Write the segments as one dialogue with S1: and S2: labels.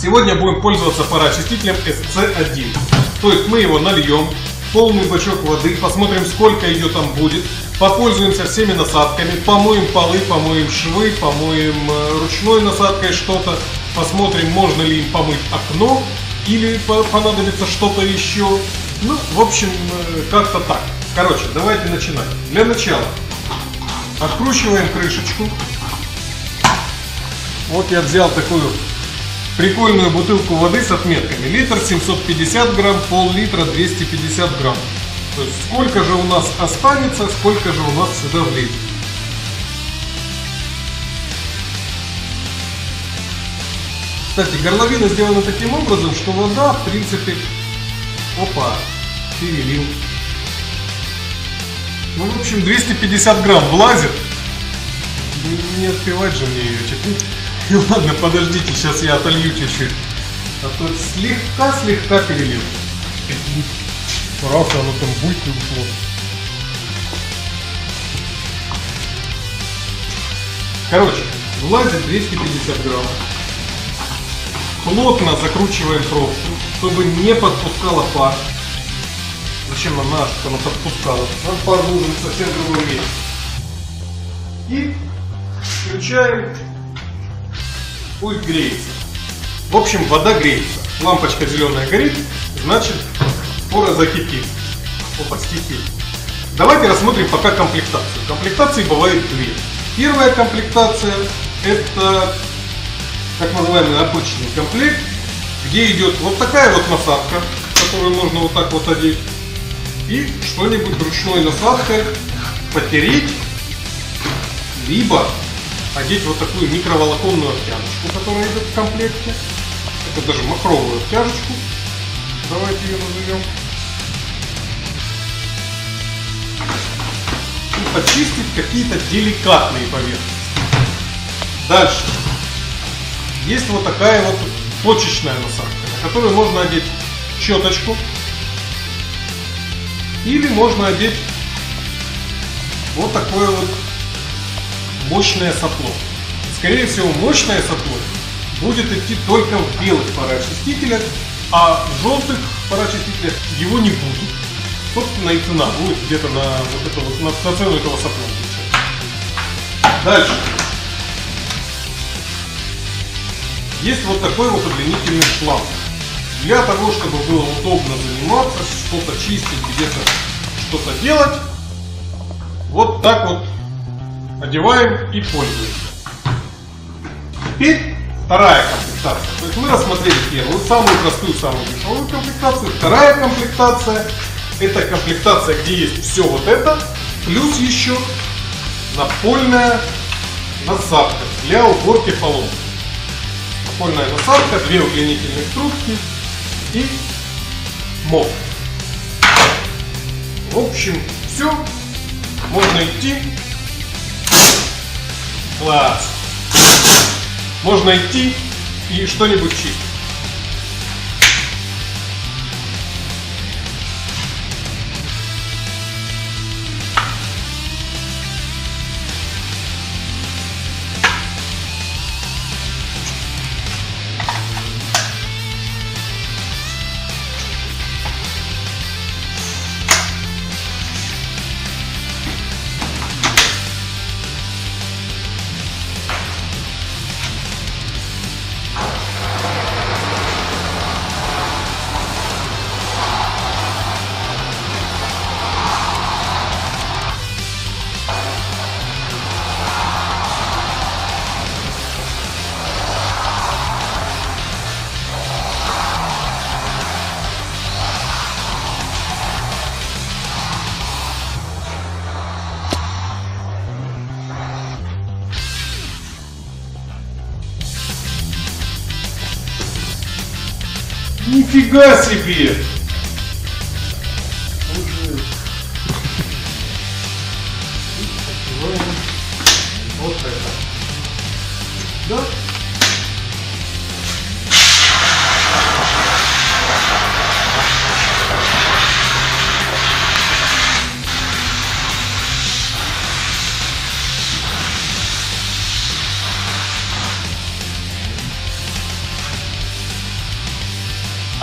S1: Сегодня будем пользоваться пароочистителем SC1. То есть мы его нальем, полный бачок воды, посмотрим сколько ее там будет, попользуемся всеми насадками, помоем полы, помоем швы, помоем э, ручной насадкой что-то, посмотрим можно ли им помыть окно или понадобится что-то еще. Ну, в общем, э, как-то так. Короче, давайте начинать. Для начала откручиваем крышечку. Вот я взял такую прикольную бутылку воды с отметками. Литр 750 грамм, пол-литра 250 грамм. То есть сколько же у нас останется, сколько же у нас сюда влезет. Кстати, горловина сделана таким образом, что вода, в принципе, опа, перелил. Ну, в общем, 250 грамм влазит. Не отпивать же мне ее теперь. Ладно, подождите, сейчас я отолью чуть-чуть. А то слегка-слегка перелил. Раз оно там бульки ушло. Короче, влазит 250 грамм. Плотно закручиваем пробку, чтобы не подпускала пар. Зачем нам надо, чтобы она подпускала? Нам пар нужен совсем другой месте. И включаем пусть греется. В общем, вода греется. Лампочка зеленая горит, значит скоро закипит. Опа, стихи. Давайте рассмотрим пока комплектацию. Комплектации бывает две. Первая комплектация это так называемый обычный комплект, где идет вот такая вот насадка, которую можно вот так вот одеть, и что-нибудь ручной насадкой потереть, либо одеть вот такую микроволоконную обтяжечку, которая идет в комплекте. Это даже махровую обтяжечку. Давайте ее назовем. И почистить какие-то деликатные поверхности. Дальше. Есть вот такая вот точечная насадка, на которую можно одеть щеточку. Или можно одеть вот такое вот мощное сопло. Скорее всего, мощное сопло будет идти только в белых пароочистителях, а в желтых пароочистителях его не будет. Собственно, и цена будет где-то на вот это вот, на, на цену этого сопла. Дальше. Есть вот такой вот удлинительный шланг. Для того, чтобы было удобно заниматься, что-то чистить, где-то что-то делать, вот так вот одеваем и пользуемся. Теперь вторая комплектация. То есть мы рассмотрели первую, самую простую, самую дешевую комплектацию. Вторая комплектация это комплектация, где есть все вот это, плюс еще напольная насадка для уборки полов. Напольная насадка, две удлинительных трубки и моп. В общем, все. Можно идти Класс. Можно идти и что-нибудь чистить. Que gigante, bicho!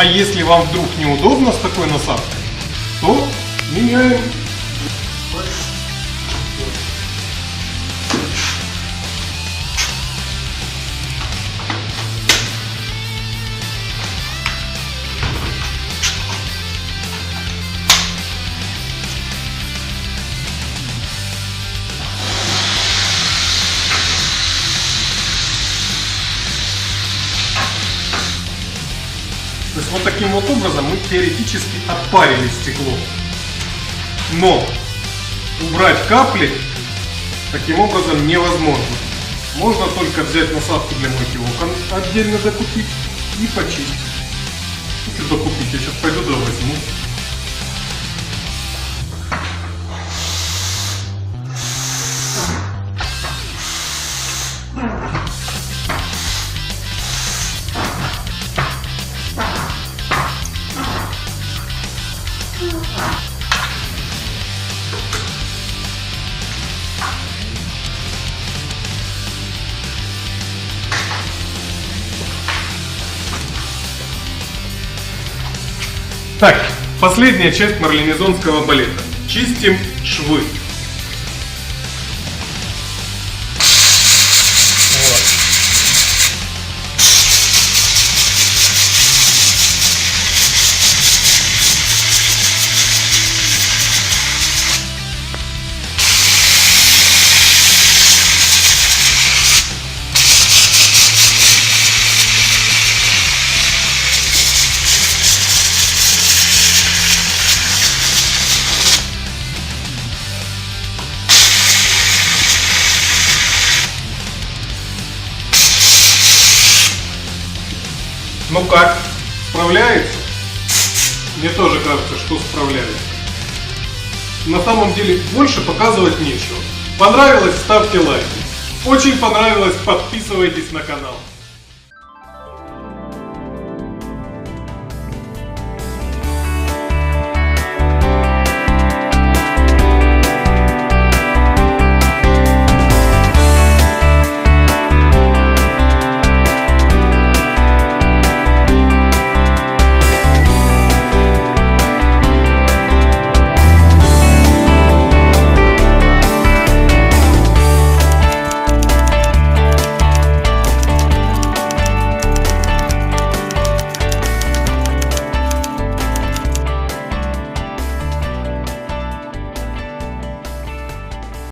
S1: А если вам вдруг неудобно с такой насадкой, то меняем. Вот образом мы теоретически отпарили стекло. Но убрать капли таким образом невозможно. Можно только взять насадку для мойки окон, отдельно докупить и почистить. Если докупить, я сейчас пойду да возьму. Так, последняя часть марлинезонского балета. Чистим швы. Ну как, справляется? Мне тоже кажется, что справляется. На самом деле больше показывать нечего. Понравилось, ставьте лайки. Очень понравилось, подписывайтесь на канал.